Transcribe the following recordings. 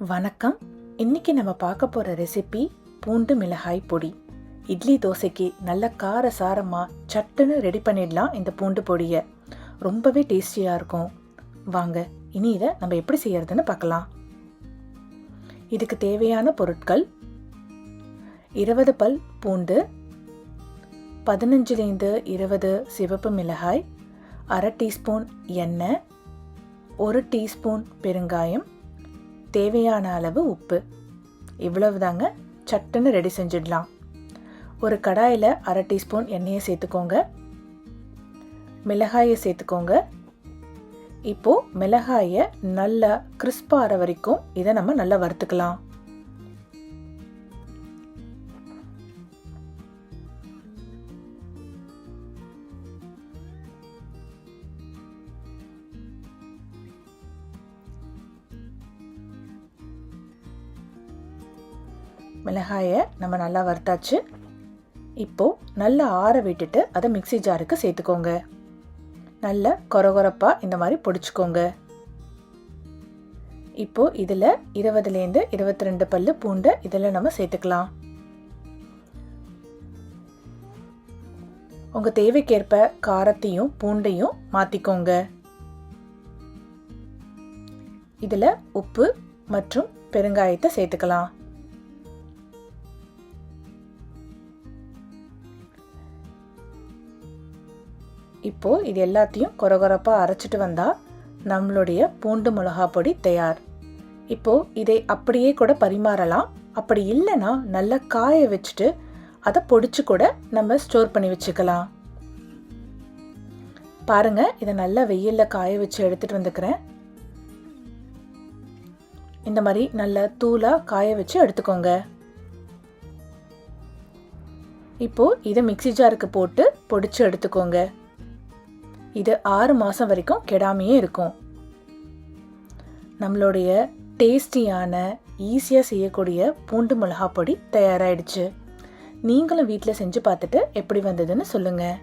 வணக்கம். இன்னைக்கு நம்ம பார்க்க போகிற ரெசிபி பூண்டு மிளகாய் பொடி. இட்லி தோசைக்கு நல்ல கார சாரமாக சட்டுன்னு ரெடி பண்ணிடலாம் இந்த பூண்டு பொடியை. ரொம்பவே டேஸ்டியாக இருக்கும். வாங்க இனி இதை நம்ம எப்படி செய்யறதுன்னு பார்க்கலாம். இதுக்கு தேவையான பொருட்கள் இருபது பல் பூண்டு பதினஞ்சுலேருந்து இருபது சிவப்பு மிளகாய் அரை டீஸ்பூன் எண்ணெய் ஒரு டீஸ்பூன் பெருங்காயம் தேவையான அளவு உப்பு. இவ்வளவு தாங்க சட்டுன்னு ரெடி செஞ்சிடலாம். ஒரு கடாயில் அரை டீஸ்பூன் எண்ணெயை சேர்த்துக்கோங்க. மிளகாயை சேர்த்துக்கோங்க. இப்போது மிளகாயை நல்லா கிறிஸ்பாகிற வரைக்கும் இதை நம்ம நல்லா வறுத்துக்கலாம். மிளகாயை நம்ம நல்லா வறுத்தாச்சு. இப்போது நல்லா ஆற விட்டுட்டு அதை மிக்ஸி ஜாருக்கு சேர்த்துக்கோங்க. நல்ல கொரகொரப்பாக இந்த மாதிரி பொடிச்சுக்கோங்க. இப்போது இதில் இருபதுலேருந்து இருபத்தி ரெண்டு பல்லு பூண்டை இதில் நம்ம சேர்த்துக்கலாம். உங்கள் தேவைக்கேற்ப காரத்தையும் பூண்டையும் மாற்றிக்கோங்க இதில் உப்பு மற்றும் பெருங்காயத்தை சேர்த்துக்கலாம். இப்போது இது எல்லாத்தையும் கொரகொரப்பாக அரைச்சிட்டு வந்தால் நம்மளுடைய பூண்டு மிளகா பொடி தயார். இப்போது இதை அப்படியே கூட பரிமாறலாம். அப்படி இல்லைன்னா நல்லா காய வச்சுட்டு அதை பொடிச்சு கூட நம்ம ஸ்டோர் பண்ணி வச்சுக்கலாம். பாருங்க இதை நல்லா வெயிலில் காய வச்சு எடுத்துட்டு வந்துக்கிறேன். இந்த மாதிரி நல்ல தூளாக காய வச்சு எடுத்துக்கோங்க. இப்போ இதை மிக்ஸி ஜாருக்கு போட்டு பொடிச்சு எடுத்துக்கோங்க. இது ஆறு மாதம் வரைக்கும் கெடாமையே இருக்கும். நம்மளுடைய டேஸ்டியான ஈஸியாக செய்யக்கூடிய பூண்டு மிளகா பொடி தயாராகிடுச்சு நீங்களும் வீட்டில் செஞ்சு பார்த்துட்டு எப்படி வந்ததுன்னு சொல்லுங்கள்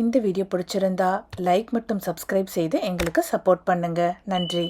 இந்த வீடியோ பிடிச்சிருந்தா லைக் மற்றும் சப்ஸ்கிரைப் செய்து எங்களுக்கு சப்போர்ட் பண்ணுங்கள் நன்றி.